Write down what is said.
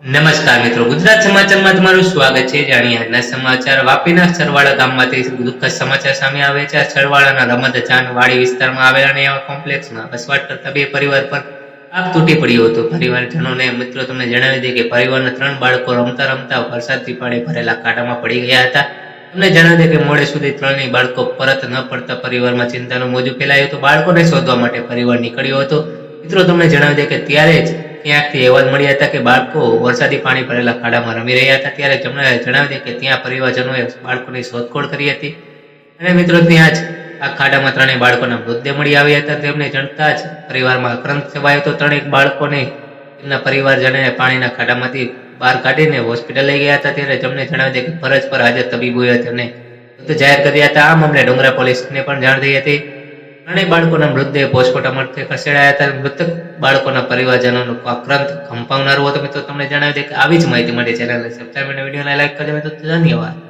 નમસ્કાર મિત્રો, ગુજરાત સમાચારમાં તમારું સ્વાગત છે. જાણીએ આજના સમાચાર. વાપીના સરવાળા ગામમાંથી દુઃખદ સમાચાર સામે આવે છે. સરવાળાના રમતજાન વાડી વિસ્તારમાં આવેલા અને એવા કોમ્પ્લેક્સમાં વસવાટ કરતા બે પરિવાર પર આગ તૂટી પડ્યો હતો. પરિવારજનોને મિત્રો તમને જણાવી દઈએ કે પરિવારના ત્રણ બાળકો રમતા રમતા વરસાદથી પાણી ભરેલા કાંટામાં પડી ગયા હતા. તમને જણાવી દઈએ કે મોડે સુધી ત્રણેય બાળકો પરત ન પડતા પરિવારમાં ચિંતાનું મોજું ફેલાયું હતું. બાળકોને શોધવા માટે પરિવાર નીકળ્યો હતો. મિત્રો તમને જણાવી દે કે ત્યારે જ ક્યાંકથી અહેવાલ મળ્યા હતા કે બાળકો વરસાદી પાણી ભરેલા ખાડામાં રમી રહ્યા હતા ત્યારે તમને જણાવી દઈએ કે ત્યાં પરિવારજનોએ બાળકોની શોધખોળ કરી હતી. અને મિત્રો, ત્યાં જ આ ખાડામાં ત્રણેય બાળકોના મૃતદેહ મળી આવ્યા હતા. તેમને જણતા જ પરિવારમાં આક્રંત છવાયો હતો. ત્રણેક બાળકોને તેમના પરિવારજનોએ પાણીના ખાડામાંથી બહાર કાઢીને હોસ્પિટલ લઈ ગયા હતા. ત્યારે તમને જણાવી દઈએ કે ફરજ પર હાજર તબીબોએ તેમને જાહેર કર્યા હતા. આ મામલે ડુંગરા પોલીસને પણ જાણ થઈ હતી. ત્રણેય બાળકોના મૃતદેહ પોસ્ટમોર્ટમ અર્થે ખસેડાયા હતા. મૃતક બાળકોના પરિવારજનોનો આક્રાંત કંપાવનારું હતું. મિત્રો, તમને જણાવી દે કે આવી જ માહિતી માટે ચેનલને સબસ્ક્રાઈબ અને વિડીયોને લાઈક કરજો. મિત્રો, ધન્યવાદ.